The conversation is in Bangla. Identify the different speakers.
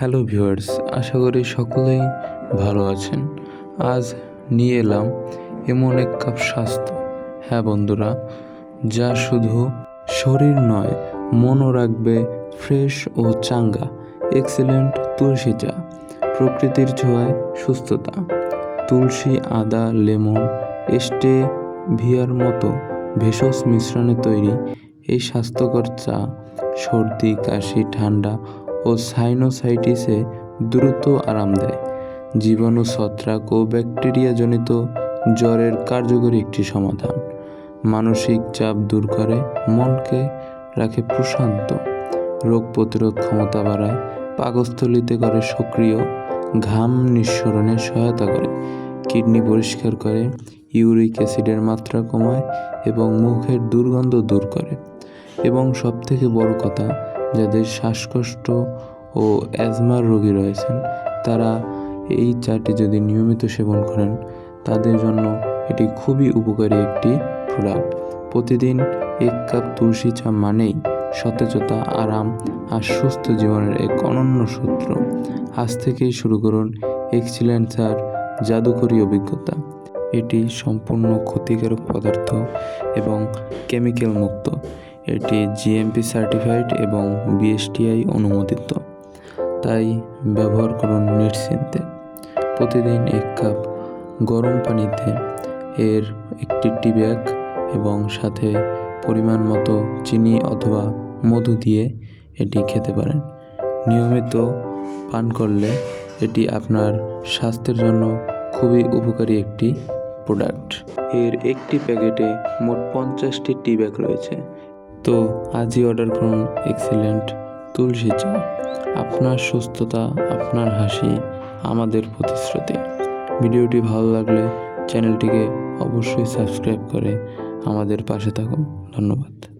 Speaker 1: হ্যালো ভিউয়ার্স, আশা করি সকলেই ভালো আছেন। আজ নিয়ে এলাম এমন এক কাপ স্বাস্থ্য। হ্যাঁ বন্ধুরা, যা শুধু শরীর নয়, মনও রাখবে ফ্রেশ ও চাঙ্গা, এক্সেলেন্ট তুলসী চা, প্রকৃতির ছোঁয়ায় সুস্থতা। তুলসী, আদা, লেমন, এস্টে, ভিয়ার মতো ভেষজ মিশ্রণে তৈরি এই স্বাস্থ্যকর চা, সর্দি, কাশি, ঠান্ডা ও সাইনোসাইটিসে দ্রুত আরাম দেয়। জীবাণু ছত্রাক ও ব্যাকটেরিয়াজনিত জ্বরের কার্যকরী একটি সমাধান। মানসিক চাপ দূর করে, মনকে রাখে প্রশান্ত। রোগ প্রতিরোধ ক্ষমতা বাড়ায়, পাকস্থলিতে করে সক্রিয়, ঘাম নিঃসরণে সহায়তা করে। কিডনি পরিষ্কার করে, ইউরিক অ্যাসিডের মাত্রা কমায় এবং মুখের দুর্গন্ধ দূর করে। এবং সবথেকে বড় কথা যাদের শ্বাসকষ্ট ও অ্যাজমার রোগী রয়েছেন, তারা এই চাটি যদি নিয়মিত সেবন করেন, তাদের জন্য এটি খুবই উপকারী একটি প্রোডাক্ট প্রতিদিন এক কাপ তুলসী চা মানেই সতেজতা, আরাম আর সুস্থ জীবনের এক অনন্য সূত্র। আজ থেকেই শুরু করুন এক্সিলেন্ট চার জাদুকরী অভিজ্ঞতা। এটি সম্পূর্ণ ক্ষতিকারক পদার্থ এবং কেমিক্যাল মুক্ত। এটি জিএমপি সার্টিফাইড এবং বিএসটিআই অনুমোদিত। তাই ব্যবহার করুন নিশ্চিন্তে। প্রতিদিন এক কাপ গরম পানিতে এর একটি টি ব্যাগ এবং সাথে পরিমাণ মতো চিনি অথবা মধু দিয়ে এটি খেতে পারেন। নিয়মিত পান করলে এটি আপনার স্বাস্থ্যের জন্য খুবই উপকারী একটি প্রোডাক্ট। এর একটি প্যাকেটে মোট পঞ্চাশটি টি ব্যাগ রয়েছে। তো আজই অর্ডার করুন এক্সিলেন্ট তুলসী চা। আপনার সুস্থতা, আপনার হাসি, আমাদের প্রতিশ্রুতি। ভিডিওটি ভালো লাগলে চ্যানেলটিকে অবশ্যই সাবস্ক্রাইব করে আমাদের পাশে থাকুন। ধন্যবাদ।